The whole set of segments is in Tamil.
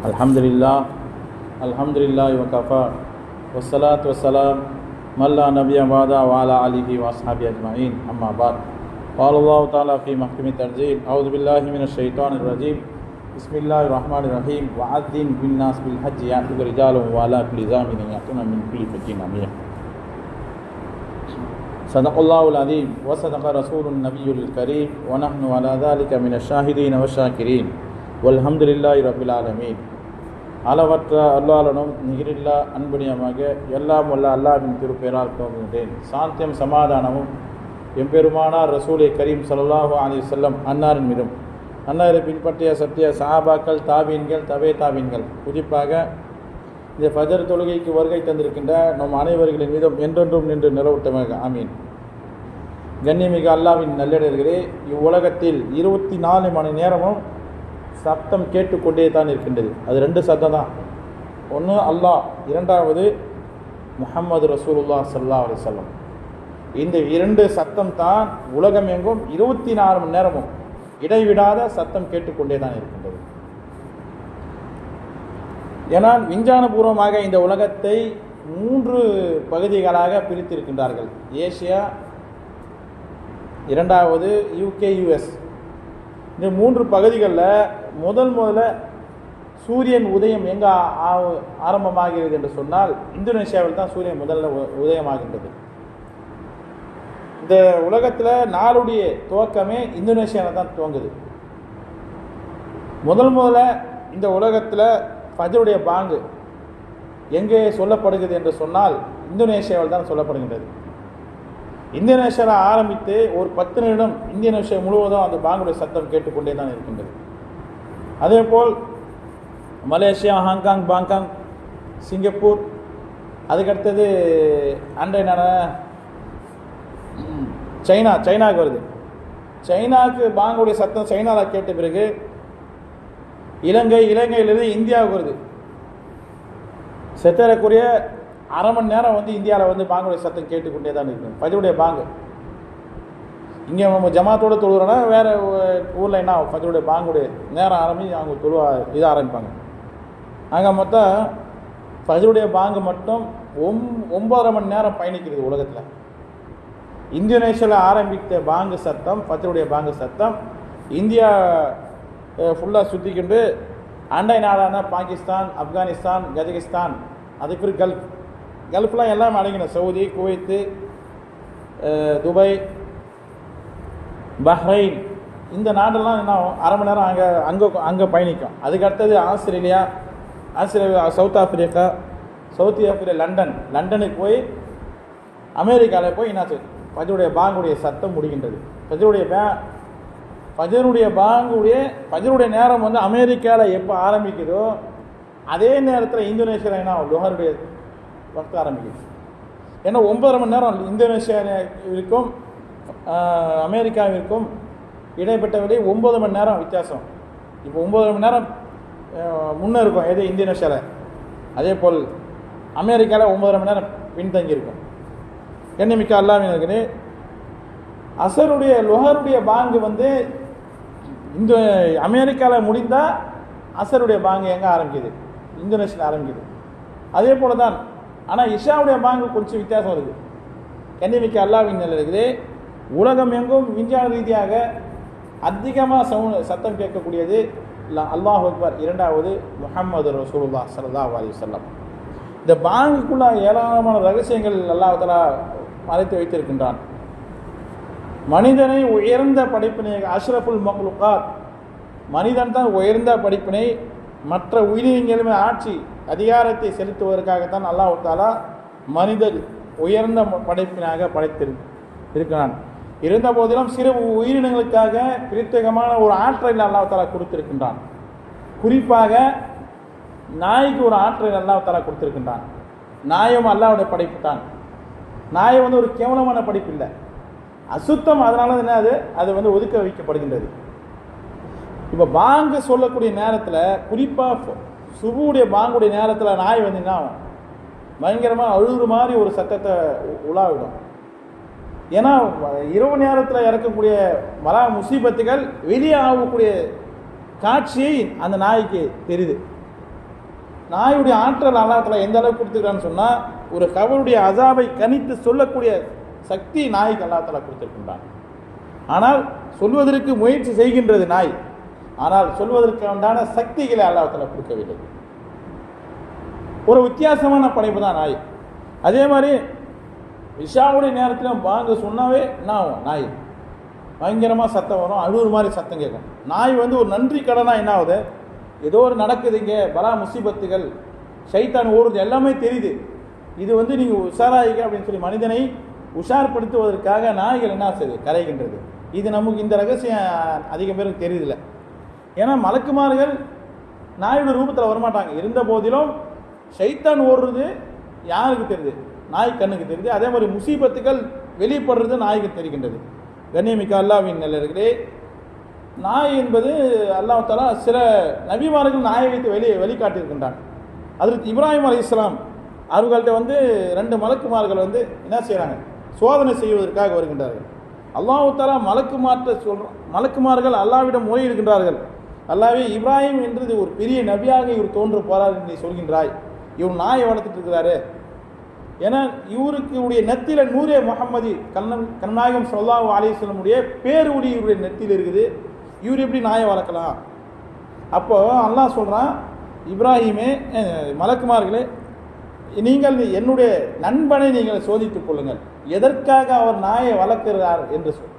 الحمد لله الحمد لله وكفى والصلاة والسلام من لا نبي بعد وعلى آله وأصحابه أجمعين أما بعد قال الله تعالى في محكم التنزيل أعوذ بالله من الشيطان الرجيم بسم الله الرحمن الرحيم وعذن بالناس بالحج يأتوك رجال وعلى كل زامن يأتون من كل فج عميق صدق الله العظيم وصدق رسول النبي الكريم ونحن على ذلك من الشاهدين والشاكرين வல்ஹம்துலில்லாய் ரபில் ஆலமீன் அளவற்ற அல்லாளனும் நிகரில்லா அன்புனியமாக எல்லாம் வல்ல அல்லாவின் திருப்பெயரால் தோங்குகின்றேன் சாந்தியம் சமாதானமும் எம்பெருமானார் ரசூலை கரீம் சல்லாஹூ அலி செல்லம் அன்னாரின் மீதும். அன்னாரை பின்பற்றிய சத்திய சஹாபாக்கள் தாபீன்கள் தவே தாபீன்கள். குறிப்பாக இந்த ஃபஜர் தொழுகைக்கு வருகை தந்திருக்கின்ற நம் அனைவர்களின் மீதும் என்றென்றும் நின்று நிலவுட்டமாக. ஆமீன். கண்ணியமிக அல்லாவின் நல்லிடர்களே இவ்வுலகத்தில் இருபத்தி நாலு மணி நேரமும் சப்தம் கேட்டுக்கொண்டே தான் இருக்கின்றது. அது ரெண்டு சத்தம் தான். ஒன்று அல்லாஹ் இரண்டாவது முஹம்மது ரசூலுல்லா சல்லா அலிசல்லம் இந்த இரண்டு சத்தம் தான் உலகம் எங்கும் இருபத்தி நாலு மணி நேரமும் இடைவிடாத சத்தம் கேட்டுக்கொண்டே தான் இருக்கின்றது. ஏனால் விஞ்ஞானபூர்வமாக இந்த உலகத்தை மூன்று பகுதிகளாக பிரித்திருக்கின்றார்கள். ஏசியா இரண்டாவது யூகே யுஎஸ் இந்த மூன்று பகுதிகளில் முதல் முதல்ல சூரியன் உதயம் எங்கே ஆரம்பமாகிறது என்று சொன்னால் இந்தோனேஷியாவில் தான் சூரியன் முதல்ல உதயமாகின்றது. இந்த உலகத்தில் நாளுடைய துவக்கமே இந்தோனேஷியாவில் தான் துவங்குது. முதல் முதல்ல இந்த உலகத்தில் ஃபஜருடைய பாங்கு எங்கே சொல்லப்படுகிறது என்று சொன்னால் இந்தோனேஷியாவில் தான் சொல்லப்படுகின்றது. இந்தோனேஷியாவில் ஆரம்பித்து ஒரு பத்து நிமிடம் இந்தோனேஷியா முழுவதும் அந்த பாங்குடைய சத்தம் கேட்டுக்கொண்டே தான் இருக்கின்றது. அதேபோல் மலேசியா ஹாங்காங் பாங்காங் சிங்கப்பூர் அதுக்கடுத்தது அண்டை நாட சைனா சைனாவுக்கு வருது. சைனாவுக்கு பாங்குடைய சத்தம் சைனாவில் கேட்ட பிறகு இலங்கை இலங்கையிலிருந்து இந்தியாவுக்கு வருது. செத்தரக்குரிய அரை மணி நேரம் வந்து இந்தியாவில் வந்து பாங்குடைய சத்தம் கேட்டுக்கொண்டே தான் இருக்கும் ஃபஜருடைய பாங்கு. இங்கே நம்ம ஜமாத்தோட தொழுகிறோன்னா வேறு ஊரில் என்ன ஆகும்? ஃபஜருடைய பாங்குடைய நேரம் ஆரம்பி அவங்க தொழுவா இது ஆரம்பிப்பாங்க. அங்கே மொத்தம் ஃபஜருடைய பாங்கு மட்டும் ஒம் ஒம்பதரை மணி நேரம் பயணிக்கிறது உலகத்தில். இந்தோனேஷியாவில் ஆரம்பித்த பாங்கு சத்தம் ஃபஜருடைய பாங்கு சத்தம் இந்தியா ஃபுல்லாக சுற்றிக்கிண்டு அண்டை நாடான பாகிஸ்தான் ஆப்கானிஸ்தான் கஜகிஸ்தான் அதுக்கு கல்ஃப். கல்ஃப்லாம் எல்லாம் அடங்கின சவுதி குவைத்து துபாய் பஹ்ரைன். இந்த நாடெல்லாம் என்ன ஆகும்? அரை மணி நேரம் அங்கே அங்கே அங்கே பயணிக்கும். அதுக்கு அடுத்தது Australia Australia south Africa south Africa London. லண்டனுக்கு போய் அமெரிக்காவில் போய் என்னாச்சு? பஜருடைய பாங்குடைய சத்தம் முடிகின்றது. பஜருடைய பே பஜருடைய பாங்குடைய பஜருடைய நேரம் வந்து அமெரிக்காவில் எப்போ ஆரம்பிக்குதோ அதே நேரத்தில் இந்தோனேஷியாவில் என்ன ஆகும்? லுஹருடைய வளர்க்க ஆரம்பிக்குது. ஏன்னா ஒன்பதரை மணி நேரம் இந்தோனேஷியாவிற்கும் அமெரிக்காவிற்கும் இடைப்பட்ட விலை ஒன்பது மணி நேரம் வித்தியாசம். இப்போ ஒம்பது மணி நேரம் முன்னே இருக்கும் எது? இந்தோனேஷியாவில் அதே போல் அமெரிக்காவில் ஒன்பதரை மணி நேரம் பின்தங்கி இருக்கும் எண்ணமிக்க இருக்குது அசருடைய லொஹருடைய பாங்கு வந்து இந்த அமெரிக்காவில் முடிந்தால் அசருடைய பாங்கு எங்கே ஆரம்பிக்குது? இந்தோனேஷியில் ஆரம்பிக்குது. அதே போல தான் ஆனால் இஷாவுடைய பாங்கு கொஞ்சம் வித்தியாசம் இருக்குது எண்ணமிக்க அல்லாவின் இருக்குது உலகம் எங்கும் விஞ்ஞான ரீதியாக அதிகமாக சவுண்ட் சத்தம் கேட்கக்கூடியது அல்லாஹ் அக்பர். இரண்டாவது முஹம்மது ரசூலுல்லாஹ் சல்லா அலி சொல்லம் இந்த பாங்குக்குள்ள ஏராளமான ரகசியங்கள் அல்லாஹ் மறைத்து வைத்திருக்கின்றான். மனிதனை உயர்ந்த படைப்பினை அஷ்ரஃபுல் மக்லுகாத் மனிதன் தான் உயர்ந்த படிப்பினை மற்ற உயிரினங்களுமே ஆட்சி அதிகாரத்தை செலுத்துவதற்காகத்தான் அல்லாஹ் தாலா மனிதர் உயர்ந்த படைப்பினாக படைத்திரு இருக்கிறான். இருந்த போதிலும் சிறு உயிரினங்களுக்காக பிரத்யேகமான ஒரு ஆற்றல் அல்லாஹ் தாலா கொடுத்திருக்கின்றான். குறிப்பாக நாய்க்கு ஒரு ஆற்றல் அல்லாஹ் தாலா கொடுத்திருக்கின்றான். நாயும் அல்லாவுடைய படைப்பு தான். நாயை வந்து ஒரு கேவலமான படைப்பு இல்லை. அசுத்தம் அதனால என்ன அது? அது வந்து ஒதுக்க வைக்கப்படுகின்றது. இப்போ பாங்கு சொல்லக்கூடிய நேரத்தில் குறிப்பாக சுபுடைய பாங்குடைய நேரத்தில் நாய் வந்து என்ன ஆகும்? பயங்கரமாக அழுகுற மாதிரி ஒரு சத்தத்தை உலாவிடும். ஏன்னா இரவு நேரத்தில் இறக்கக்கூடிய மரா முசீபத்துகள் வெளியே ஆகக்கூடிய காட்சியை அந்த நாய்க்கு தெரியுது. நாயுடைய ஆற்றல் அல்லாத்தில் எந்த அளவுக்கு கொடுத்துருக்கான்னு சொன்னால் ஒரு கவருடைய அசாவை கணித்து சொல்லக்கூடிய சக்தி நாய்க்கு அல்லாத்தில் கொடுத்துருக்கின்றான். ஆனால் சொல்வதற்கு முயற்சி செய்கின்றது நாய். ஆனால் சொல்வதற்கு உண்டான சக்திகளை அல்லாஹத்தில் கொடுக்கவில்லை. ஒரு வித்தியாசமான படைப்பு தான் நாய். அதே மாதிரி இஷாவுடைய நேரத்தில் வாங்க சொன்னாவே என்ன ஆகும் நாய். பயங்கரமாக சத்தம் வரும் அழுகுற மாதிரி சத்தம் கேட்கும். நாய் வந்து ஒரு நன்றி கடனாக என்ன ஆகுது? ஏதோ ஒரு நடக்குது இங்கே பலா முசிபத்துகள் ஷைத்தான் ஓடுது எல்லாமே தெரியுது. இது வந்து நீங்கள் உஷாராயிக்க அப்படின்னு சொல்லி மனிதனை உஷார்படுத்துவதற்காக நாய்கள் என்ன செய்யுது கரைகின்றது. இது நமக்கு இந்த ரகசியம் அதிகம் பேருக்கு தெரியுதில்லை. ஏன்னா மலக்குமார்கள் நாயோட ரூபத்தில் வரமாட்டாங்க. இருந்த போதிலும் ஷைத்தான் ஓடுறது யாருக்கு தெரியுது? நாய் கண்ணுக்கு தெரியுது. அதே மாதிரி முசீபத்துகள் வெளிப்படுறது நாய்க்கு தெரிகின்றது. கண்ணியமிக்க அல்லாவின் நல்லர்களே நாய் என்பது அல்லாஹ் சில நபிமார்கள் நாயை வைத்து வெளியே வெளிக்காட்டியிருக்கின்றான். அதற்கு இப்ராஹிம் அலி இஸ்லாம் அவர்கள்ட்ட வந்து ரெண்டு மலக்குமார்கள் வந்து என்ன செய்கிறாங்க சோதனை செய்வதற்காக வருகின்றார்கள். அல்லாஹ் மலக்குமாற்ற மலக்கு சொல்கிறோம் மலக்குமார்கள் அல்லாவிடம் இருக்கின்றார்கள் அல்லாவே இப்ராஹிம் என்றது ஒரு பெரிய நபியாக இவர் தோன்ற போறார் என்று சொல்கின்றாய். இவர் நாயை வளர்த்துட்டு இருக்கிறாரு. ஏன்னா இவருக்கு உடைய நெத்தில நூரே முகம்மதி கண்ணன் கண்ணநாயகம் சொல்லாஹு அலிஸ்லமுடைய பேருடி இவருடைய நெத்தியில் இருக்குது. இவர் எப்படி நாயை வளர்க்கலாம்? அப்போ அல்லாஹ் சொல்கிறான் இப்ராஹிமே மலக்குமார்களே நீங்கள் என்னுடைய நண்பனை நீங்கள் சோதித்துக் கொள்ளுங்கள். எதற்காக அவர் நாயை வளர்க்கிறார்? என்று சொல்.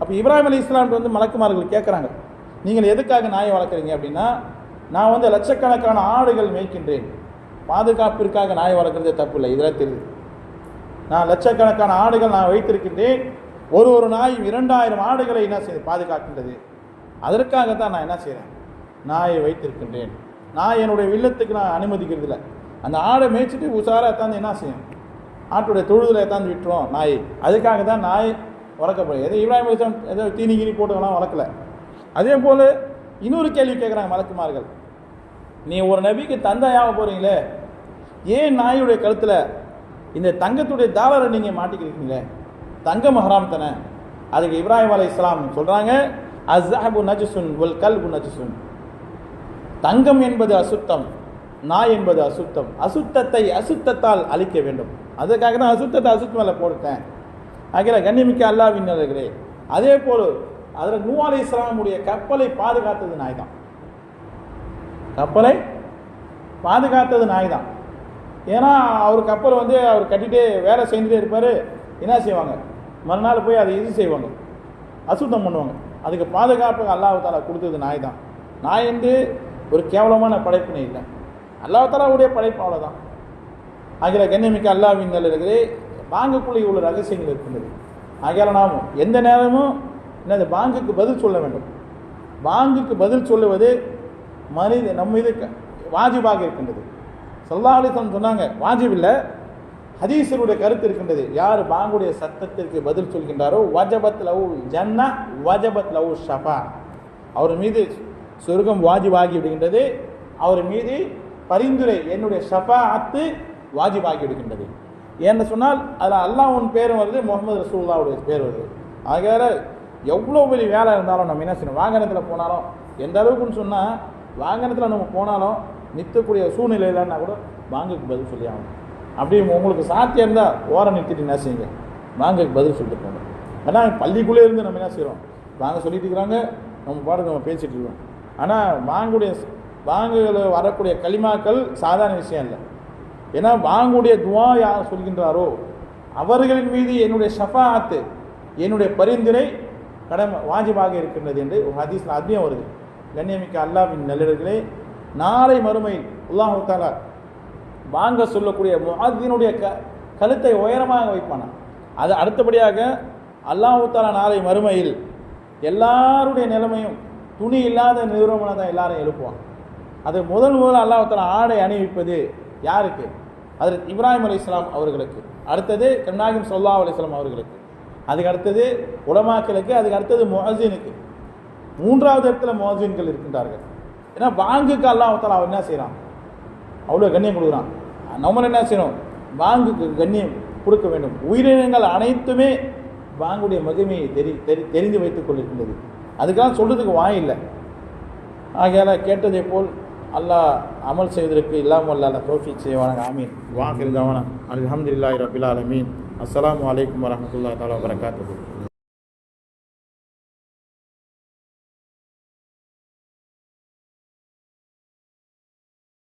அப்போ இப்ராஹிம் அலி இஸ்லாம் வந்து மலக்குமார்கள் கேட்குறாங்க நீங்கள் எதுக்காக நாயை வளர்க்குறீங்க அப்படின்னா நான் வந்து லட்சக்கணக்கான ஆடுகள் மேய்க்கின்றேன். பாதுகாப்பிற்காக நாய் வளர்க்குறதே தப்பு இல்லை இதெல்லாம் தெரியுது. நான் லட்சக்கணக்கான ஆடுகள் நான் வைத்திருக்கின்றேன். ஒரு ஒரு நாயும் இரண்டாயிரம் ஆடுகளை என்ன செய்யுது பாதுகாக்கின்றது? அதற்காக தான் நான் என்ன செய்கிறேன் நாயை வைத்திருக்கின்றேன். நான் என்னுடைய வில்லத்துக்கு நான் அனுமதிக்கிறது இல்லை. அந்த ஆடை மேய்ச்சிட்டு உஷாராக எத்தாந்து என்ன செய்யும்? ஆட்டுடைய தொழுதில் எத்தாந்து விட்டுரும் நாய். அதுக்காக தான் நாய் வளர்க்கப்படுது. எதோ இப்ராஹிம் அலிஸ்லாம் ஏதோ தீனி கீனி போட்டுக்கலாம் வளர்க்கல. அதே போல் இன்னொரு கேள்வி கேட்குறாங்க மலக்குமார்கள். நீ ஒரு நபிக்கு தந்தையாக போகிறீங்களே ஏன் நாயுடைய கழுத்தில் இந்த தங்கத்துடைய டாலரை நீங்கள் மாட்டிக்கிறீங்களே? தங்கம் ஹராம் தானே? அதுக்கு இப்ராஹிம் அலி இஸ்லாம் சொல்கிறாங்க அஸ்ஹபு நஜுசுன் வல் கல்பு நஜுசுன் தங்கம் என்பது அசுத்தம் நாய் என்பது அசுத்தம். அசுத்தத்தை அசுத்தத்தால் அழிக்க வேண்டும். அதுக்காக தான் அசுத்தத்தை அசுத்தம் மேலே போட்டுட்டேன். ஆகிற கண்ணியமிக்க அல்லாவின்னர்களே அதே போல் அதில் நூ அலி இஸ்லாமுடைய கப்பலை பாதுகாத்தது நாய் தான் கப்பலை பாதுகாத்தது நாய் தான் ஏன்னா அவர் கப்பல் வந்து அவர் கட்டிகிட்டே வேலை செஞ்சுட்டே இருப்பார். என்ன செய்வாங்க? மறுநாள் போய் அதை இது செய்வாங்க. அசுத்தம் பண்ணுவாங்க. அதுக்கு பாதுகாப்பு அல்லாஹாலா கொடுத்தது நாய் தான் நாய் வந்து ஒரு கேவலமான படைப்பினை இல்லை. அல்லாஹாலாவுடைய படைப்பு அவ்வளோதான் ஆகிற கண்ணியமிக்க அல்லாவின் நல்லே பாங்குக்குள்ளே உள்ள ரகசியங்கள் இருக்கின்றது. ஆகையால நாம் எந்த நேரமும் என்னது பாங்குக்கு பதில் சொல்ல வேண்டும். பாங்குக்கு பதில் சொல்லுவது மனித நம் மீது வாஜிபாக இருக்கின்றது. சொல்லாலிசம் சொன்னாங்க வாஜிப் இல்லை ஹதீசருடைய கருத்து இருக்கின்றது. யார் பாங்குடைய சத்தத்திற்கு பதில் சொல்கின்றாரோ வஜபத் லவ் ஜன்னா வஜபத் லவ் ஷஃபா. அவர் மீது சொர்க்கம் வாஜிபாகி விடுகின்றது. அவர் மீது பரிந்துரை என்னுடைய ஷஃபாஅத்து வாஜிபாகி விடுகின்றது. ஏன்னு சொன்னால் அதில் அல்லாஹ்வின் பேரும் வருது முகமது ரசூல்லாவுடைய பேர் வருது. ஆகிய எவ்வளோ பெரிய வேலை இருந்தாலும் நம்ம என்ன செய்யணும்? வாகனத்தில் போனாலும் எந்த அளவுக்குன்னு சொன்னால் வாகனத்தில் நம்ம போனாலும் நிற்கக்கூடிய சூழ்நிலை இல்லைன்னா கூட வாங்குக்கு பதில் சொல்லி ஆகணும். அப்படி உங்களுக்கு சாத்தியம் இருந்தால் ஓரம் நிறுத்திட்டு என்ன செய்யுங்க? வாங்குக்கு பதில் சொல்லிட்டு போங்க. ஏன்னா பள்ளிக்குள்ளே இருந்து நம்ம என்ன செய்கிறோம் வாங்க சொல்லிட்டு இருக்கிறாங்க நம்ம பாட்டுக்கு நம்ம பேசிகிட்டு இருக்கோம். ஆனால் வாங்குடைய வாங்குல வரக்கூடிய களிமாக்கள் சாதாரண விஷயம் இல்லை. ஏன்னா வாங்குடைய துவா யார் சொல்கின்றாரோ அவர்களின் மீது என்னுடைய ஷஃபாத்து என்னுடைய பரிந்துரை கடமை வாஜிபாக இருக்கின்றது என்று ஒரு ஹதீஸ் அதையும் வருது. கண்ணியமிக்க அல்லாவின் நல்லிடர்களே நாளை மறுமையில் அல்லாஹு தாலா வாங்க சொல்லக்கூடிய முஹாதீனுடைய க கழுத்தை உயரமாக வைப்பானா? அது அடுத்தபடியாக அல்லாஹு தாலா நாளை மறுமையில் எல்லாருடைய நிலைமையும் துணி இல்லாத நிறுவனம் தான் எல்லாரும் எழுப்புவான். அது முதல் முதல் அல்லாஹால ஆடை அணிவிப்பது யாருக்கு? அது இப்ராஹிம் அலி இஸ்லாம் அவர்களுக்கு. அடுத்தது கண்ணாகிம் சொல்லா அலி இஸ்லாம் அவர்களுக்கு. அதுக்கு அடுத்தது உலமாக்களுக்கு அதுக்கு அடுத்தது மொஹசினுக்கு மூன்றாவது இடத்துல மொஹசின்கள் இருக்கின்றார்கள். ஏன்னா வாங்குக்கு அல்லாஹ் தாலா அவன் என்ன செய்கிறான் அவ்வளோ கண்ணியம் கொடுக்குறான். நம்ம என்ன செய்யணும்? வாங்குக்கு கண்ணியம் கொடுக்க வேண்டும். உயிரினங்கள் அனைத்துமே வாங்குடைய மகிமையை தெரி தெரி தெரிந்து வைத்துக் கொண்டிருக்கின்றது. அதுக்கெல்லாம் சொல்கிறதுக்கு வாய் இல்லை. ஆகையால் கேட்டதை போல் அல்லாஹ் அமல் செய்வதற்கு இல்லாமல் அல்ல தோஃபிக் செய்வானாங்க ஆமீன். வாங்கிருந்தவனா அல்ஹம்துலில்லாஹி ரபில் ஆலமீன். அஸ்லாம் வலைக்கம் வரமத்துல்லா தஆலா வரகாத்து